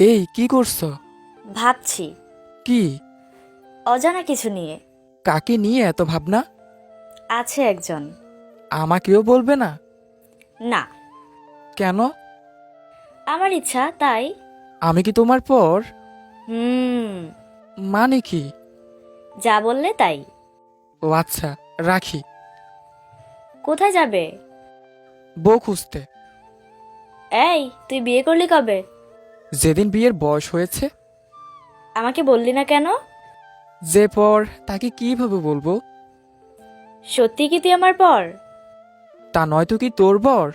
এই কি করছ? ভাবছি। কি? অজানা কিছু নিয়ে। কাকে নিয়ে এত ভাবনা? আছে একজন। আমাকেও বলবে না? না। কেন? আমার ইচ্ছা তাই। আমি কি তোমার পর? হুম। মানে কি? যা বললে তাই। ও আচ্ছা রাখি। কোথায় যাবে? বউ খুঁজতে। এই তুই বিয়ে করলি কবে? যেদিন বিয়ের বয়স হয়েছে আমাকে বললি না কেন? যে পর তাকে কীভাবে বলব? সত্যি কি তুই আমার পর? তা নয়তো কি তোর বর?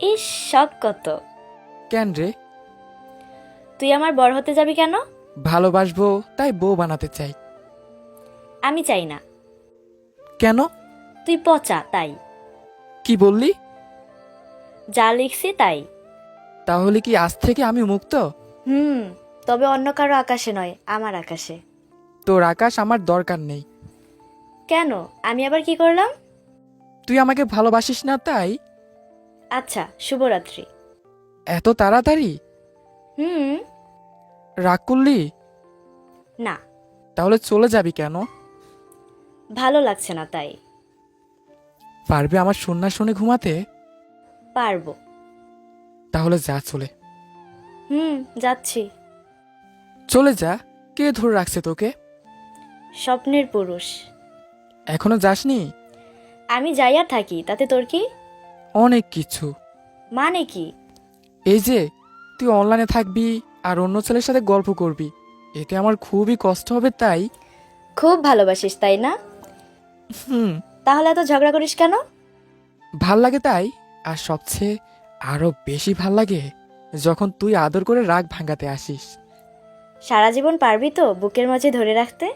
ইস শখ কত। কেন রে? তুই আমার বর হতে যাবি কেন? ভালোবাসবো তাই বউ বানাতে চাই। আমি চাই না। কেন? তুই পচা তাই। কি বললি? যা লিখছি তাই। তাহলে কি আজ থেকে আমি মুক্ত? হুম তবে অন্য কারও আকাশে নয় আমার আকাশে। তোর আকাশ আমার দরকার নেই। কেন? আমি আবার কি করলাম? তুই আমাকে ভালোবাসিস না তাই? আচ্ছা শুভরাত্রি। এত তাড়াতাড়ি? হুম। রাগ করলি? না। তাহলে চলে যাবি কেন? ভালো লাগছে না তাই। পারবে আমার সন্না শুনে ঘুমাতে? পারব। তাহলে যা চলে। হুম যাচ্ছি। চলে যা কে ধরে রাখছে তোকে? স্বপ্নের পুরুষ। এখনও যাসনি? আমি যাইয়া থাকি তাতে তোর কি? অনেক কিছু। মানে কি? এই যে তুই অনলাইনে থাকবি আর অন্য ছেলের সাথে গল্প করবি। এতে আমার খুবই কষ্ট হবে তাই? খুব ভালোবাসিস তাই না? হুম। তাহলে এত ঝগড়া করিস কেন? ভালো লাগে তাই? আর সবচেয়ে আরও বেশি ভালো লাগে যখন তুই আদর করে রাগ ভাঙাতে আসিস। সারা জীবন পারবি তো বুকের মাঝে ধরে রাখতে?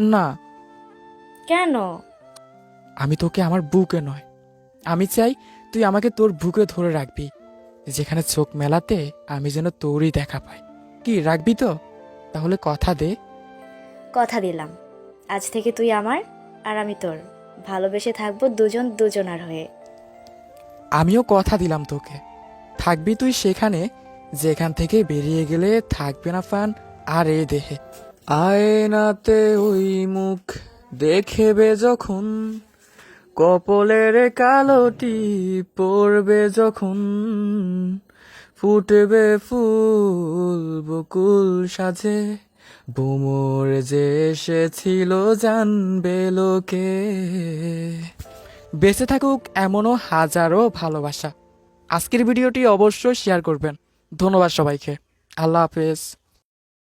না। কেন? আমি তোকে আমার বুকে নয়। আমি চাই তুই আমাকে তোর বুকে ধরে রাখবি। যেখানে চোখ মেলাতে আমি যেন তোরই দেখা পাই। কি রাখবি তো? তাহলে কথা দে। কথা দিলাম। আজ থেকে তুই আমার আর আমি তোর। ভালোবেসে থাকব দুজন দুজনার হয়ে। আমিও কথা দিলাম তোকে। থাকবি তুই সেখানে, যেখান থেকে বেরিয়ে গেলে থাকবে না ফান আর এ দেহে। আয়নাতে ওই মুখ দেখেবে যখন, কপলের কালোটি পড়বে যখন, ফুটবে ফুল বকুল সাজে, বুমর যে এসেছিল জানবে লোকে। বেঁচে থাকুক এমনও হাজারো ভালোবাসা। আজকের ভিডিওটি অবশ্যই শেয়ার করবেন। ধন্যবাদ সবাইকে। আল্লাহ হাফেজ।